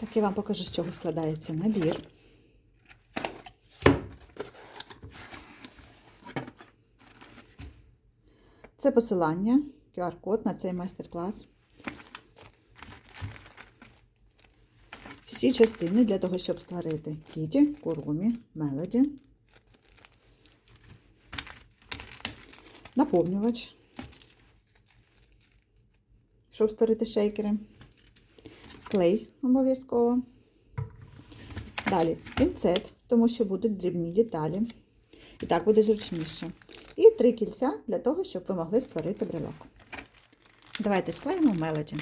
Так, я вам покажу, з чого складається набір. Це посилання, QR-код на цей майстер-клас. Всі частини для того, щоб створити кіті, курумі, мелоді, наповнювач, щоб створити шейкери, клей обов'язково. Далі пінцет, тому що будуть дрібні деталі. І так буде зручніше. І три кільця для того, щоб ви могли створити брелок. Давайте склеїмо мелоді.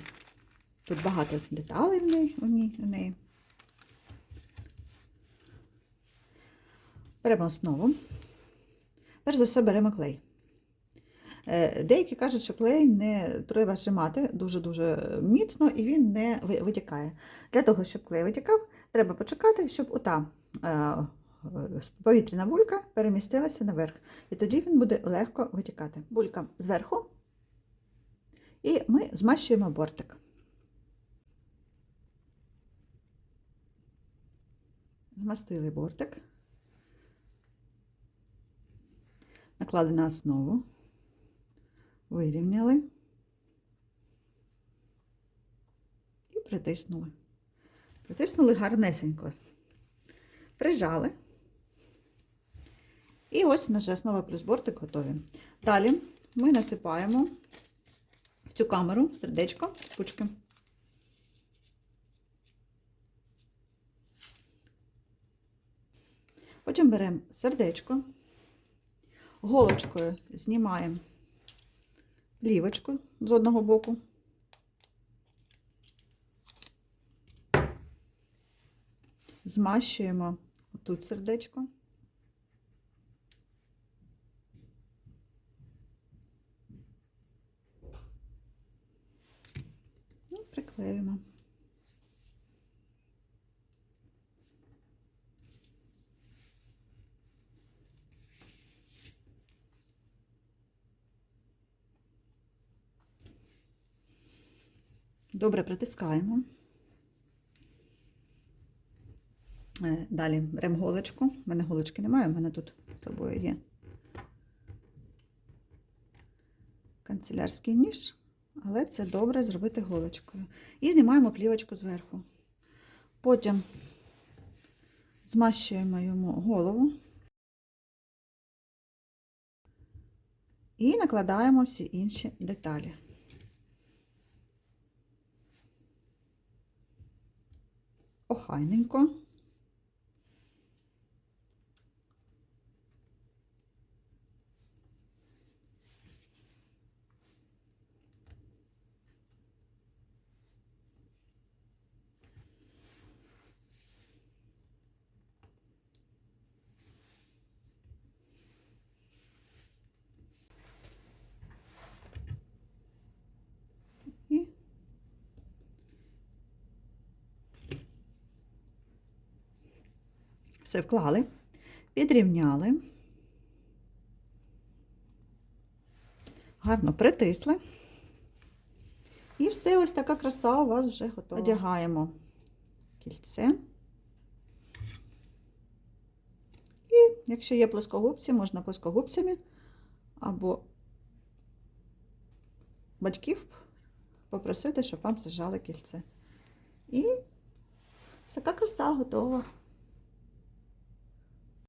Тут багато деталей в у неї. Беремо основу. Перш за все беремо клей. Е, Деякі кажуть, що клей не треба зжимати дуже-дуже міцно і він не витікає. Для того, щоб клей витікав, треба почекати, щоб ота е, повітряна булька перемістилася наверх. І тоді він буде легко витікати. Булька зверху, і ми змащуємо бортик. Змастили бортик, наклали на основу, вирівняли і притиснули. Притиснули гарнесенько. Прижали. І ось вже основа плюс бортик готові. Далі ми насипаємо в цю камеру сердечко з пучки. Потім беремо сердечко, голочкою знімаємо плівочку з одного боку. Змащуємо тут сердечко. І приклеюємо. Добре притискаємо. Е, Далі беремо голочку. У мене голочки немає, у мене тут з собою є канцелярський ніж, але це добре зробити голочкою. І знімаємо плівочку зверху. Потім змащуємо йому голову і накладаємо всі інші деталі. Охайненько. І все вклали, підрівняли, гарно притисли. І все, ось така краса у вас вже готова. Одягаємо кільце. І якщо є плоскогубці, можна плоскогубцями або батьків попросити, щоб вам зажали кільце. І така краса готова.